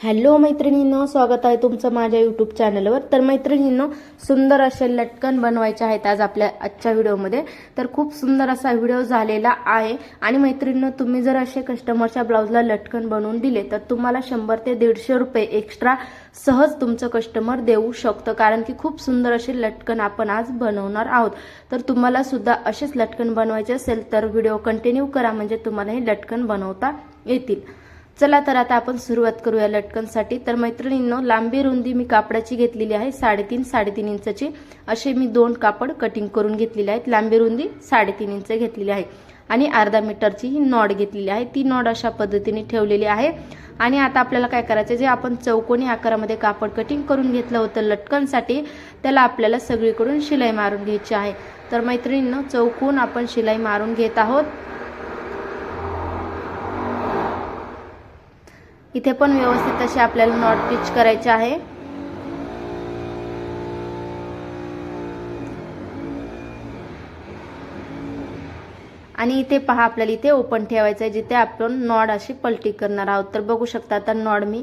Hello मैत्रिणींनो स्वागत आहे तुमचं माझ्या यूट्यूब चॅनलवर तर मैत्रिणींनो सुंदर असे लटकन बनवायचे आहेत आज आपल्या आजच्या व्हिडिओमध्ये. तर खूप सुंदर असा व्हिडिओ झालेला आहे. आणि मैत्रिणींनो तुम्ही जर असे कस्टमरच्या ब्लाऊजला लटकन बनवून दिले तर तुम्हाला शंभर ते दीडशे रुपये एक्स्ट्रा सहज तुमचं कस्टमर देऊ शकतं. कारण की खूप सुंदर असे लटकन आपण आज बनवणार आहोत. तर तुम्हाला सुद्धा असेच लटकन बनवायचे असेल तर व्हिडिओ कंटिन्यू करा. म्हणजे तुम्हाला हे लटकन बनवता येतील. चला तर आता आपण सुरुवात करूया लटकनसाठी. तर मैत्रिणींनो लांबी रुंदी मी कापडाची घेतलेली आहे साडेतीन साडेतीन इंचची. असे मी दोन कापड कटिंग करून घेतलेले आहेत. लांबी रुंदी साडेतीन इंच घेतलेली आहे. आणि अर्धा मीटरची ही नॉड घेतलेली आहे. ती नॉड अशा पद्धतीने ठेवलेली आहे. आणि आता आपल्याला काय करायचं जे आपण चौकोनी आकारामध्ये कापड कटिंग करून घेतलं होतं लटकनसाठी त्याला आपल्याला सगळीकडून शिलाई मारून घ्यायची आहे. तर मैत्रिणींनो चौकोन आपण शिलाई मारून घेत आहोत. इथे पण व्यवस्थित अशी आपल्याला नॉट पिच करायचे आहे. आणि इथे पहा आपल्याला इथे ओपन ठेवायचं आहे जिथे आपण नॉड अशी पलटी करणार आहोत. तर बघू शकता आता नॉड मी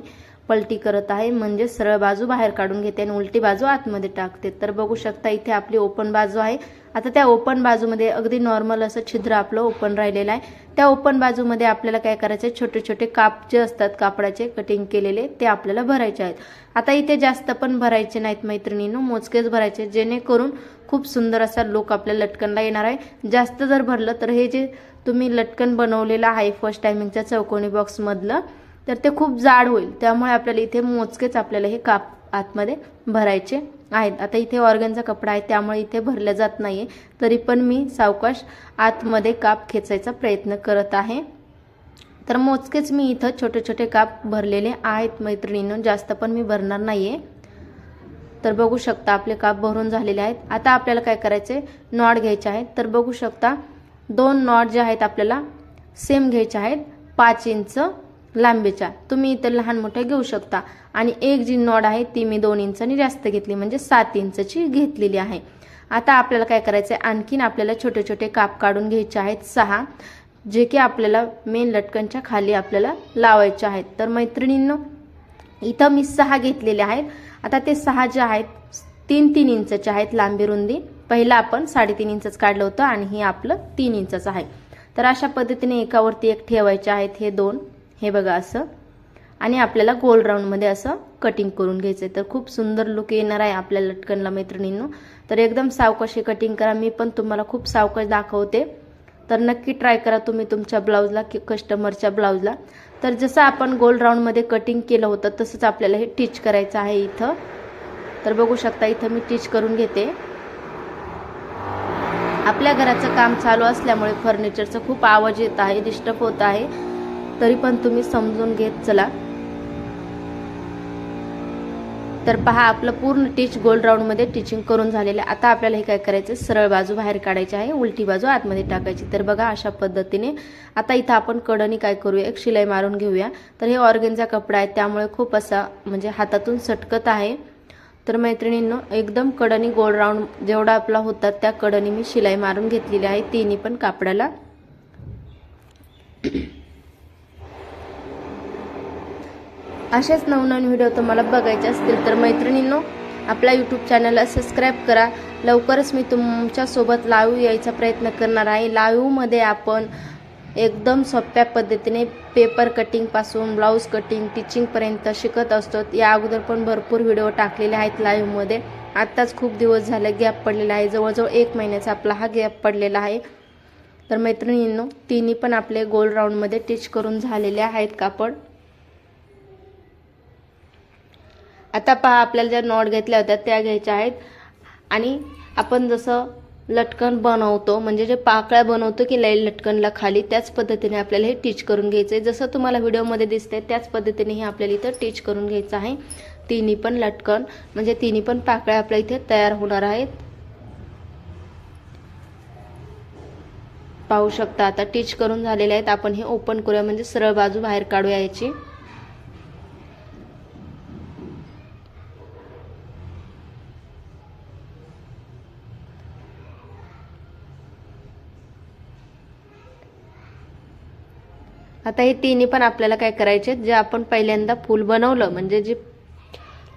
पलटी करत आहे म्हणजे सरळ बाजू बाहेर काढून घेते आणि उलटी बाजू आतमध्ये टाकते. तर बघू शकता इथे आपली ओपन बाजू आहे. आता त्या ओपन बाजूमध्ये अगदी नॉर्मल असं छिद्र आपलं ओपन राहिलेलं आहे. त्या ओपन बाजूमध्ये आपल्याला काय करायचं आहे छोटे छोटे काप जे असतात कापडाचे कटिंग केलेले ते आपल्याला भरायचे आहेत. आता इथे जास्त पण भरायचे नाहीत मैत्रिणीनं मोजकेच भरायचे जेणेकरून खूप सुंदर असा लुक आपल्या लटकनला येणार आहे. जास्त जर भरलं तर हे जे तुम्ही लटकन बनवलेलं आहे फर्स्ट टायमिंगच्या चौकोनी बॉक्समधलं तर ते खूप जाड होईल. त्यामुळे आपल्याला इथे मोजकेच आपल्याला हे काप आतमध्ये भरायचे आहेत आता इथे ऑर्गनचा कपडा आहे त्यामुळे इथे भरल्या जात नाहीये. तरी पण मी सावकाश आतमध्ये काप खेचायचा प्रयत्न करत आहे. तर मोजकेच मी इथं छोटे छोटे काप भरलेले आहेत मैत्रिणीनं. जास्त पण मी भरणार नाहीये. तर बघू शकता आपले काप भरून झालेले आहेत. आता आपल्याला काय करायचे नॉड घ्यायचे आहेत. तर बघू शकता दोन नॉड जे आहेत आपल्याला सेम घ्यायचे आहेत. पाच इंच लांबीच्या. तुम्ही इतर लहान मोठ्या घेऊ शकता. आणि एक जी नॉड आहे ती मी दोन इंचांनी जास्त घेतली म्हणजे सात इंचची घेतलेली आहे. आता आपल्याला काय करायचं आहे आणखीन आपल्याला छोटे छोटे काप काढून घ्यायचे आहेत सहा जे की आपल्याला मेन लटकनच्या खाली आपल्याला लावायचे आहेत. तर मैत्रिणींनो इथं मी सहा घेतलेले आहेत. आता ते सहा जे आहेत तीन तीन इंचचे आहेत लांबी रुंदी. पहिला आपण साडेतीन इंचच काढलं होतं आणि हे आपलं तीन इंचच आहे. तर अशा पद्धतीने एकावरती एक ठेवायचे आहेत हे दोन. हे बघा असं. आणि आपल्याला गोल राऊंडमध्ये असं कटिंग करून घ्यायचं आहे तर खूप सुंदर लुक येणार आहे आपल्या लटकनला मैत्रिणींनो. तर एकदम सावकाशी कटिंग करा. मी पण तुम्हाला खूप सावकाश दाखवते. तर नक्की ट्राय करा तुम्ही तुमच्या ब्लाऊजला की कस्टमरच्या ब्लाऊजला तर जसं आपण गोल राऊंडमध्ये कटिंग केलं होतं तसंच आपल्याला हे टीच करायचं आहे इथं. तर बघू शकता इथं मी टीच करून घेते. आपल्या घराचं काम चालू असल्यामुळे फर्निचरचं खूप आवाज येत आहे डिस्टर्ब होत आहे. तरी पण तुम्ही समजून घेत चला. तर पहा आपलं पूर्ण टीच गोल राऊंडमध्ये टिचिंग करून झालेलं आहे. आता आपल्याला हे काय करायचं सरळ बाजू बाहेर काढायची आहे उलटी बाजू आतमध्ये टाकायची. तर बघा अशा पद्धतीने आता इथं आपण कडनी काय करूया? एक शिलाई मारून घेऊया. तर हे ऑर्गनचा कपडा आहे त्यामुळे खूप असा म्हणजे हातातून सटकत आहे. तर मैत्रिणींनो एकदम कडनी गोल राऊंड जेवढा आपला होता त्या कडनी मी शिलाई मारून घेतलेली आहे. तिन्ही पण कापडाला. असेच नवनवीन व्हिडिओ तुम्हाला बघायचे असतील तर मैत्रिणींनो आपल्या यूट्यूब चॅनलला सबस्क्राईब करा. लवकरच मी तुमच्यासोबत लाईव्ह यायचा प्रयत्न करणार आहे. लाईव्हमध्ये आपण एकदम सोप्या पद्धतीने पेपर कटिंगपासून ब्लाऊज कटिंग टिचिंगपर्यंत शिकत असतो. या अगोदर पण भरपूर व्हिडिओ टाकलेले आहेत लाईव्हमध्ये. आत्ताच खूप दिवस झाले गॅप पडलेला आहे. जवळजवळ एक महिन्याचा आपला हा गॅप पडलेला आहे. तर मैत्रिणींनो तिन्ही पण आपले गोल राऊंडमध्ये टिच करून झालेले आहेत कापड आता पहा आपल्याला ज्या नॉट घेतल्या होत्या त्या घ्यायच्या आहेत. आणि आपण जसं लटकन बनवतो म्हणजे जे पाकळ्या बनवतो की लाईल लटकनला खाली त्याच पद्धतीने आपल्याला हे टीच करून घ्यायचं आहे जसं तुम्हाला व्हिडिओमध्ये दिसतंय त्याच पद्धतीने हे आपल्याला इथं टीच करून घ्यायचं आहे. तिन्ही पण लटकन म्हणजे तिन्ही पण पाकळ्या आपल्या इथे तयार होणार आहेत. पाहू शकता आता टीच करून झालेले आहेत. आपण हे ओपन करूया म्हणजे सरळ बाजू बाहेर काढूया याची. आता हे तिन्ही पण आपल्याला काय करायचे जे आपण पहिल्यांदा फूल बनवलं म्हणजे जे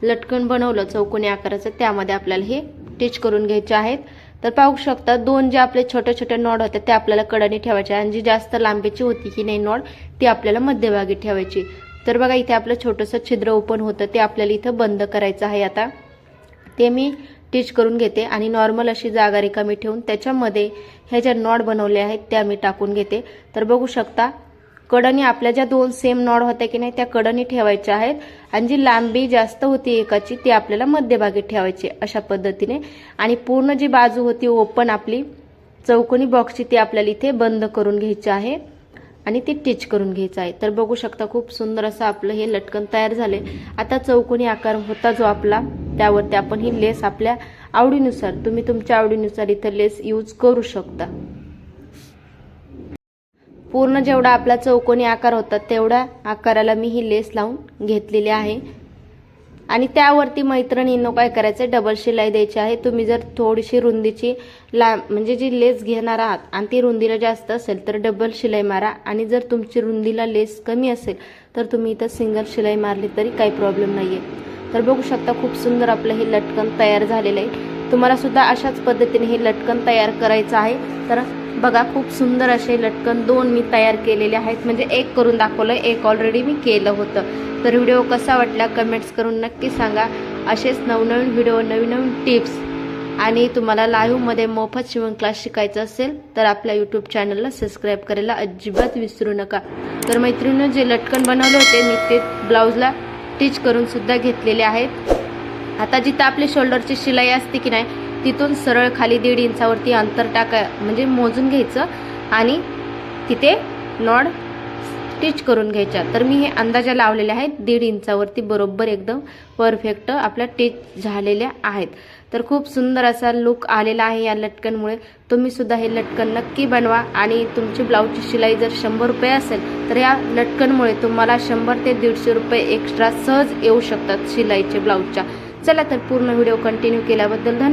लटकन बनवलं चौकोनी आकाराचं त्यामध्ये आपल्याला हे टिच करून घ्यायचे आहेत. तर पाहू शकता दोन जे आपले छोटे छोटे नॉड होते ते आपल्याला कडाने ठेवायचे आणि जी जास्त लांबीची होती की नाही नॉड ती आपल्याला मध्यभागी ठेवायची. तर बघा इथे आपलं छोटंसं छिद्र ओपन होतं ते आपल्याला इथं बंद करायचं आहे आता. ते मी टिच करून घेते आणि नॉर्मल अशी जागा रिकामी ठेवून त्याच्यामध्ये ह्या ज्या नॉड बनवल्या आहेत त्या मी टाकून घेते. तर बघू शकता कडणी आपल्या ज्या दोन सेम नॉड होत्या की नाही त्या कडणी ठेवायच्या आहेत. आणि जी लांबी जास्त होती एकाची ती आपल्याला मध्यभागी ठेवायची अशा पद्धतीने. आणि पूर्ण जी बाजू होती ओपन आपली चौकोनी बॉक्सची ती आपल्याला इथे बंद करून घ्यायची आहे. आणि ती टिच करून घ्यायचं आहे. तर बघू शकता खूप सुंदर असं आपलं हे लटकन तयार झाले आता चौकोनी आकार होता जो आपला त्यावरती आपण ही लेस आपल्या आवडीनुसार तुम्ही तुमच्या आवडीनुसार इथं लेस यूज करू शकता. पूर्ण जेवढा आपला चौकोनी आकार होता तेवढ्या आकाराला मी ही लेस लावून घेतलेली आहे. आणि त्यावरती मैत्रिणींनो काय करायचं डबल शिलाई द्यायची आहे. तुम्ही जर थोडीशी रुंदीची ला म्हणजे जी लेस घेणार आहात आणि ती रुंदीला जास्त असेल तर डबल शिलाई मारा. आणि जर तुमची रुंदीला लेस कमी असेल तर तुम्ही इथं सिंगल शिलाई मारली तरी काही प्रॉब्लेम नाही आहे तर बघू शकता खूप सुंदर आपलं हे लटकन तयार झालेलं आहे. तुम्हाला सुद्धा अशाच पद्धतीने हे लटकन तयार करायचं आहे. तर बघा खूप सुंदर असे लटकन दोन मी तयार केलेले आहेत. म्हणजे एक करून दाखवलं एक ऑलरेडी मी केलं होतं. तर व्हिडिओ कसा वाटला कमेंट्स करून नक्की सांगा. असेच नवनवीन व्हिडिओ नवीन नवीन टिप्स आणि तुम्हाला लाईव्हमध्ये मोफत शिवण क्लास शिकायचा असेल तर आपल्या यूट्यूब चॅनलला सबस्क्राईब करायला अजिबात विसरू नका. तर मैत्रिणीनं जे लटकन बनवले होते मी ते ब्लाऊजला स्टिच करूनसुद्धा घेतलेले आहेत. आता जिथं आपली शोल्डरची शिलाई असते की नाही तिथून सरळ खाली दीड इंचावरती अंतर टाका म्हणजे मोजून घ्यायचं आणि तिथे नॉड स्टिच करून घ्यायच्या. तर मी हे अंदाजा लावलेले आहेत दीड इंचावरती बरोबर एकदम परफेक्ट आपल्या टिच झालेल्या आहेत. तर खूप सुंदर असा लुक आलेला आहे या लटकनमुळे. तुम्ही सुद्धा हे लटकन नक्की बनवा आणि तुमची ब्लाऊजची शिलाई जर शंभर रुपये असेल तर या लटकनमुळे तुम्हाला शंभर ते दीडशे रुपये एक्स्ट्रा सहज येऊ शकतात शिलाईचे ब्लाऊजच्या. चला तर पूर्ण व्हिडिओ कंटिन्यू केल्याबद्दल धन्यवाद.